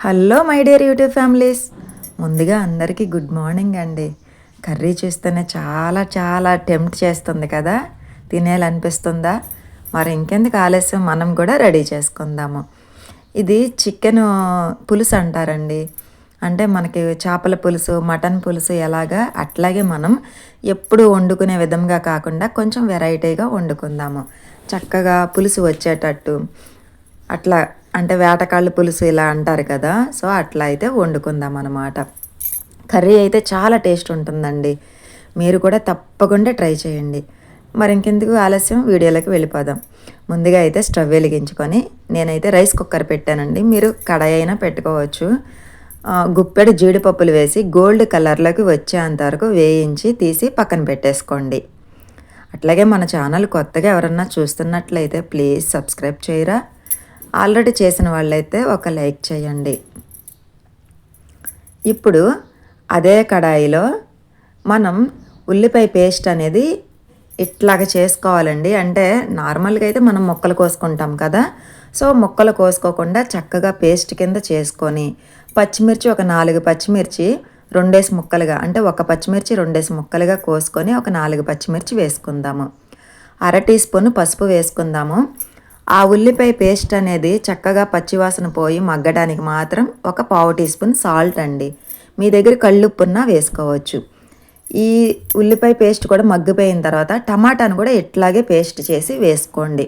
Hello my dear YouTube families. ముందుగా అందరికీ good morning అండి. కర్రీ చూస్తేనే చాలా చాలా టెంప్ట్ చేస్తుంది కదా? తినేయాలనిపిస్తుందా? మరి ఇంకెందుకు ఆలస్యం? మనం కూడా రెడీ చేసుకుందాము. ఇది చికెన్ పులుసు అంటారండి. అంటే మనకి చేపల పులుసు మటన్ పులుసు ఎలాగా అట్లాగే మనం ఎప్పుడు వండుకునే విధంగా కాకుండా కొంచెం వెరైటీగా వండుకుందాము. చక్కగా పులుసు వచ్చేటట్టు. అట్లా అంటే వేటకాళ్ళు పులుసు ఇలా అంటారు కదా సో అట్లా అయితే వండుకుందాం అన్నమాట. కర్రీ అయితే చాలా టేస్ట్ ఉంటుందండి. మీరు కూడా తప్పకుండా ట్రై చేయండి. మరి ఇంకెందుకు ఆలస్యం? వీడియోలోకి వెళ్ళిపోదాం. ముందుగా అయితే స్టవ్ వెలిగించుకొని నేనైతే రైస్ కుక్కర్ పెట్టానండి. మీరు కడాయి అయినా పెట్టుకోవచ్చు. గుప్పెడు జీడిపప్పులు వేసి గోల్డ్ కలర్లోకి వచ్చేంత వరకు వేయించి తీసి పక్కన పెట్టేసుకోండి. అట్లాగే మన ఛానల్ కొత్తగా ఎవరన్నా చూస్తున్నట్లయితే ప్లీజ్ సబ్స్క్రైబ్ చేయరా. ఆల్రెడీ చేసిన వాళ్ళైతే ఒక లైక్ చేయండి. ఇప్పుడు అదే కడాయిలో మనం ఉల్లిపాయ పేస్ట్ అనేది ఇట్లాగ చేసుకోవాలండి. అంటే నార్మల్గా అయితే మనం మొక్కలు కోసుకుంటాం కదా. సో మొక్కలు కోసుకోకుండా చక్కగా పేస్ట్ కింద చేసుకొని పచ్చిమిర్చి ఒక నాలుగు పచ్చిమిర్చి రెండేసి ముక్కలుగా అంటే ఒక పచ్చిమిర్చి రెండేసి ముక్కలుగా కోసుకొని ఒక నాలుగు పచ్చిమిర్చి వేసుకుందాము. అర టీ స్పూన్ పసుపు వేసుకుందాము. ఆ ఉల్లిపాయ పేస్ట్ అనేది చక్కగా పచ్చివాసన పోయి మగ్గడానికి మాత్రం ఒక పావు టీ స్పూన్ సాల్ట్ అండి. మీ దగ్గర కళ్ళుప్పున్నా వేసుకోవచ్చు. ఈ ఉల్లిపాయ పేస్ట్ కూడా మగ్గిపోయిన తర్వాత టమాటాను కూడా ఇట్లాగే పేస్ట్ చేసి వేసుకోండి.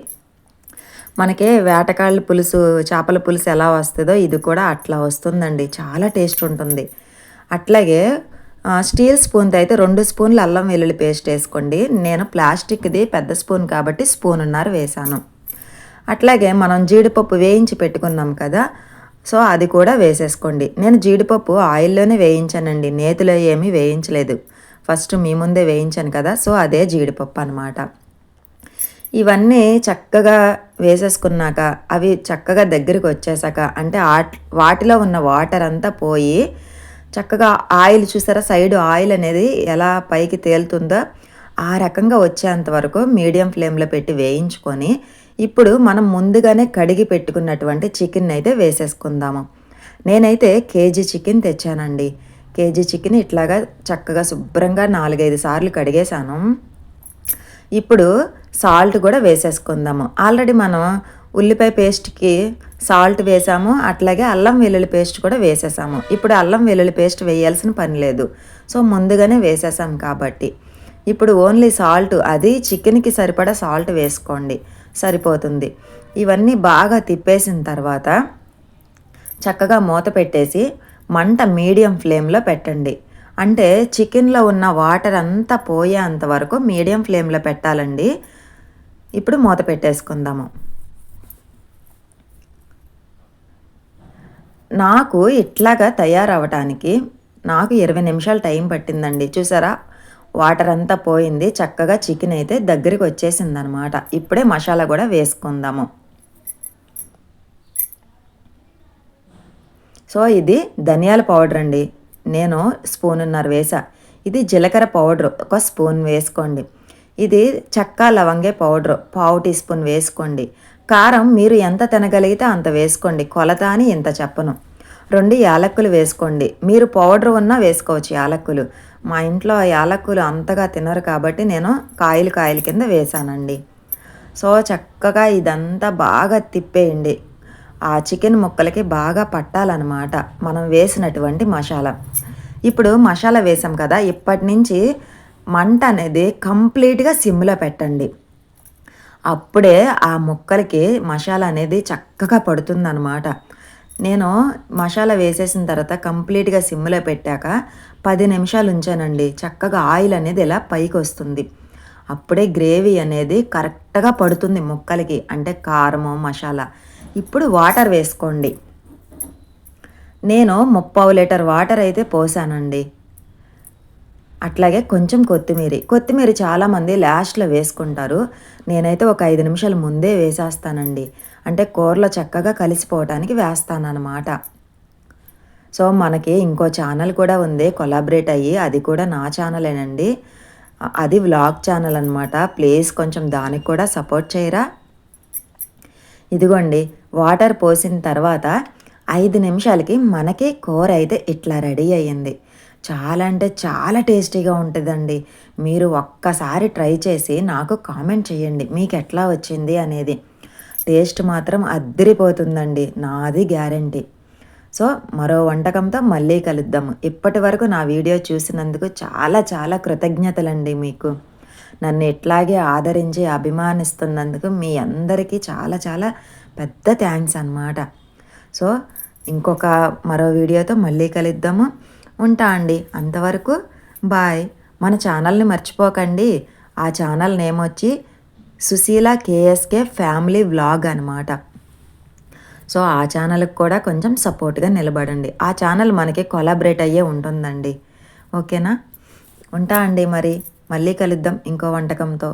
మనకి వేటకాళ్ళ పులుసు చేపల పులుసు ఎలా వస్తుందో ఇది కూడా అట్లా వస్తుందండి. చాలా టేస్ట్ ఉంటుంది. అట్లాగే స్టీల్ స్పూన్తో అయితే రెండు స్పూన్లు అల్లం వెల్లుల్లి పేస్ట్ వేసుకోండి. నేను ప్లాస్టిక్ది పెద్ద స్పూన్ కాబట్టి స్పూన్ ఉన్నారు వేసాను. అట్లాగే మనం జీడిపప్పు వేయించి పెట్టుకున్నాం కదా సో అది కూడా వేసేసుకోండి. నేను జీడిపప్పు ఆయిల్లోనే వేయించానండి నేతిలో ఏమీ వేయించలేదు. ఫస్ట్ మీ ముందే వేయించాను కదా సో అదే జీడిపప్పు అనమాట ఇవన్నీ చక్కగా వేసేసుకున్నాక అవి చక్కగా దగ్గరికి వచ్చేసాక అంటే వాటిలో ఉన్న వాటర్ అంతా పోయి చక్కగా ఆయిల్ చూసారా సైడ్ ఆయిల్ అనేది ఎలా పైకి తేలుతుందో ఆ రకంగా వచ్చేంత వరకు మీడియం ఫ్లేమ్లో పెట్టి వేయించుకొని ఇప్పుడు మనం ముందుగానే కడిగి పెట్టుకున్నటువంటి చికెన్ అయితే వేసేసుకుందాము. నేనైతే కేజీ చికెన్ తెచ్చానండి. కేజీ చికెన్ ఇట్లాగా చక్కగా శుభ్రంగా నాలుగైదు సార్లు కడిగేశాను. ఇప్పుడు సాల్ట్ కూడా వేసేసుకుందాము. ఆల్రెడీ మనం ఉల్లిపాయ పేస్ట్కి సాల్ట్ వేసాము. అట్లాగే అల్లం వెల్లుల్లి పేస్ట్ కూడా వేసేసాము. ఇప్పుడు అల్లం వెల్లుల్లి పేస్ట్ వేయాల్సిన పని లేదు. సో ముందుగానే వేసేసాం కాబట్టి. ఇప్పుడు ఓన్లీ సాల్ట్ అది చికెన్కి సరిపడా సాల్ట్ వేసుకోండి. సరిపోతుంది. ఇవన్నీ బాగా తిప్పేసిన తర్వాత చక్కగా మూత పెట్టేసి మంట మీడియం ఫ్లేమ్లో పెట్టండి. అంటే చికెన్లో ఉన్న వాటర్ అంతా పోయేంత వరకు మీడియం ఫ్లేమ్లో పెట్టాలండి. ఇప్పుడు మూత పెట్టేసుకుందాము. నాకు ఇట్లాగా తయారవటానికి నాకు ఇరవై నిమిషాలు టైం పట్టిందండి. చూసారా? వాటర్ అంతా పోయింది. చక్కగా చికెన్ అయితే దగ్గరికి వచ్చేసింది అనమాట ఇప్పుడే మసాలా కూడా వేసుకుందాము. సో ఇది ధనియాల పౌడర్ అండి. నేను స్పూన్న్నర వేసా. ఇది జీలకర్ర పౌడర్ ఒక స్పూన్ వేసుకోండి. ఇది చక్కా లవంగే పౌడర్ పావు టీ స్పూన్ వేసుకోండి. కారం మీరు ఎంత తినగలిగితే అంత వేసుకోండి. కొలత అని ఇంత చెప్పను. రెండు యాలక్కులు వేసుకోండి. మీరు పౌడర్ ఉన్నా వేసుకోవచ్చు యాలక్కులు. మా ఇంట్లో యాలక్కులు అంతగా తినరు కాబట్టి నేను కాయలు కాయల కింద వేసానండి సో చక్కగా ఇదంతా బాగా తిప్పేయండి. ఆ చికెన్ ముక్కలకి బాగా పట్టాలన్నమాట. మనం వేసినటువంటి మసాలా. ఇప్పుడు మసాలా వేసాం కదా ఇప్పటి నుంచి మంట అనేది కంప్లీట్గా సిమ్లో పెట్టండి. అప్పుడే ఆ ముక్కలకి మసాలా అనేది చక్కగా పడుతుందన్నమాట. నేను మసాలా వేసేసిన తర్వాత కంప్లీట్గా సిమ్లో పెట్టాక పది నిమిషాలు ఉంచానండి. చక్కగా ఆయిల్ అనేది ఇలా పైకి వస్తుంది. అప్పుడే గ్రేవీ అనేది కరెక్ట్గా పడుతుంది ముక్కలకి అంటే కారము మసాలా. ఇప్పుడు వాటర్ వేసుకోండి. నేను ముప్పావు లీటర్ వాటర్ అయితే పోసానండి. అట్లాగే కొంచెం కొత్తిమీర. కొత్తిమీర చాలామంది లాస్ట్లో వేసుకుంటారు. నేనైతే ఒక ఐదు నిమిషాలు ముందే వేసేస్తానండి. అంటే కూరలో చక్కగా కలిసిపోవటానికి వేస్తానన్నమాట. సో మనకి ఇంకో ఛానల్ కూడా ఉంది. కొలాబరేట్ అయ్యి అది కూడా నా ఛానలేనండి. అది వ్లాగ్ ఛానల్ అనమాట ప్లీజ్ కొంచెం దానికి కూడా సపోర్ట్ చేయరా? ఇదిగోండి వాటర్ పోసిన తర్వాత ఐదు నిమిషాలకి మనకి కూర అయితే ఇట్లా రెడీ అయ్యింది. చాలా అంటే చాలా టేస్టీగా ఉంటుందండి. మీరు ఒక్కసారి ట్రై చేసి నాకు కామెంట్ చేయండి. మీకు ఎట్లా వచ్చింది అనేది. టేస్ట్ మాత్రం అద్దరిపోతుందండి. నాది గ్యారంటీ. సో మరో వంటకంతో మళ్ళీ కలుద్దాము ఇప్పటి వరకు నా వీడియో చూసినందుకు చాలా చాలా కృతజ్ఞతలండి మీకు. నన్ను ఇట్లాగే ఆదరించి అభిమానిస్తున్నందుకు మీ అందరికీ చాలా చాలా పెద్ద థ్యాంక్స్ అన్నమాట. సో ఇంకొక మరో వీడియోతో మళ్ళీ కలుద్దాము. ఉంటా అండి. అంతవరకు బాయ్. మన ఛానల్ని మర్చిపోకండి. ఆ ఛానల్ నేమ్ వచ్చి Sushila K S K family vlog అనమాట సో ఆ ఛానల్కి కూడా కొంచెం సపోర్ట్గా నిలబడండి. ఆ ఛానల్ మనకి కొలాబరేట్ అయ్యే ఉంటుందండి. ఓకేనా? ఉంటా అండి మరి. మళ్ళీ కలుద్దాం ఇంకో వంటకంతో.